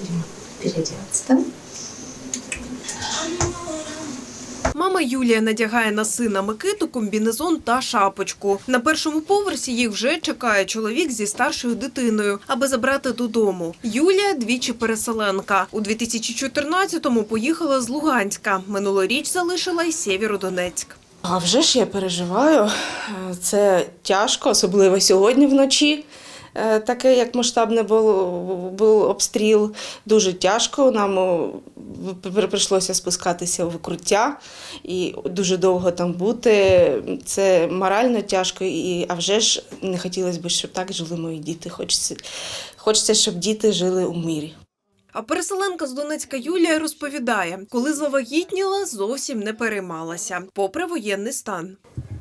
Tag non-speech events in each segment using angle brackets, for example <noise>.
Будем переодеваться, да? Мама Юлія надягає на сина Микиту комбінезон та шапочку. На першому поверсі їх вже чекає чоловік зі старшою дитиною, аби забрати додому. Юлія двічі переселенка. У 2014-му поїхала з Луганська. Минулоріч залишила й Сєвєродонецьк. А вже ж я переживаю. Це тяжко, особливо сьогодні вночі. Е, Таке, як масштабний був, був обстріл, дуже тяжко. Нам прийшлося спускатися в укриття і дуже довго там бути. Це морально тяжко, і, а вже ж не хотілося б, щоб так жили мої діти. Хочеться, хочеться, щоб діти жили у мирі. А переселенка з Донецька Юлія розповідає, коли завагітніла, зовсім не переймалася, попри воєнний стан.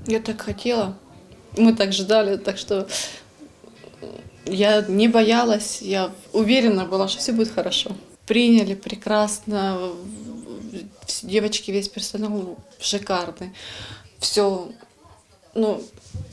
Я так хотела. Мы так ждали, так что я не боялась, я уверена была, что все будет хорошо. Приняли прекрасно, девочки, весь персонал шикарный. Все, ну,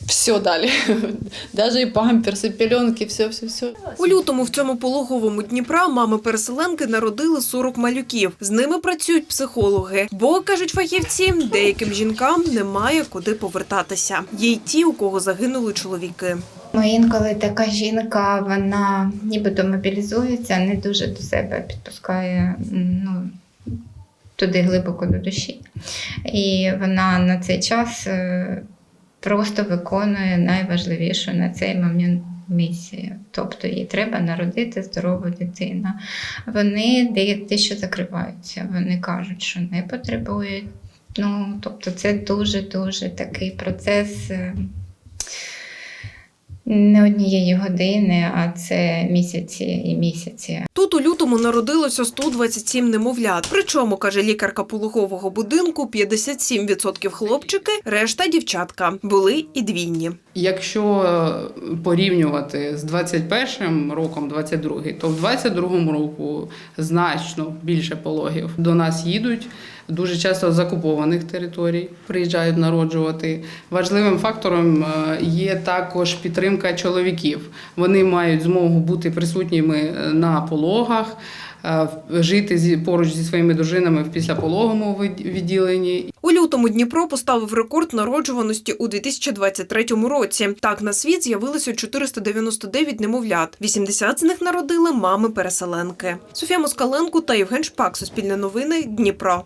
все дали. <laughs> Даже и памперсы, пеленки, все, все, все. У лютому в цьому пологовому Дніпра мами переселенки народили 40 малюків. З ними працюють психологи. Бо кажуть фахівці, деяким жінкам немає куди повертатися. Є й ті, у кого загинули чоловіки. Ну, інколи така жінка, вона нібито мобілізується, не дуже до себе підпускає ну, туди глибоко до душі. І вона на цей час е, просто виконує найважливішу на цей момент місію. Тобто їй треба народити здорову дитину. Вони де- дещо закриваються, вони кажуть, що не потребують. Ну, тобто, це дуже-дуже такий процес. Не однієї години, а це місяці і місяці. Тут у лютому народилося 127 немовлят. Причому, каже лікарка пологового будинку, 57% хлопчики, решта дівчатка. Були і двійні. Якщо е, порівнювати з 21 роком, 22, то в 22 року значно більше пологів до нас їдуть. Дуже часто з окупованих територій приїжджають народжувати. Важливим фактором е, є також підтримка чоловіків. Вони мають змогу бути присутніми е, на пологах, е, жити поруч зі своїми дружинами в післяпологовому від- відділенні У лютому Дніпро поставив рекорд народжуваності у 2023 році. Так на світ з'явилося 499 немовлят. 80 з них народили мами-переселенки. Софія Москаленко та Євген Шпак. Суспільне новини. Дніпро.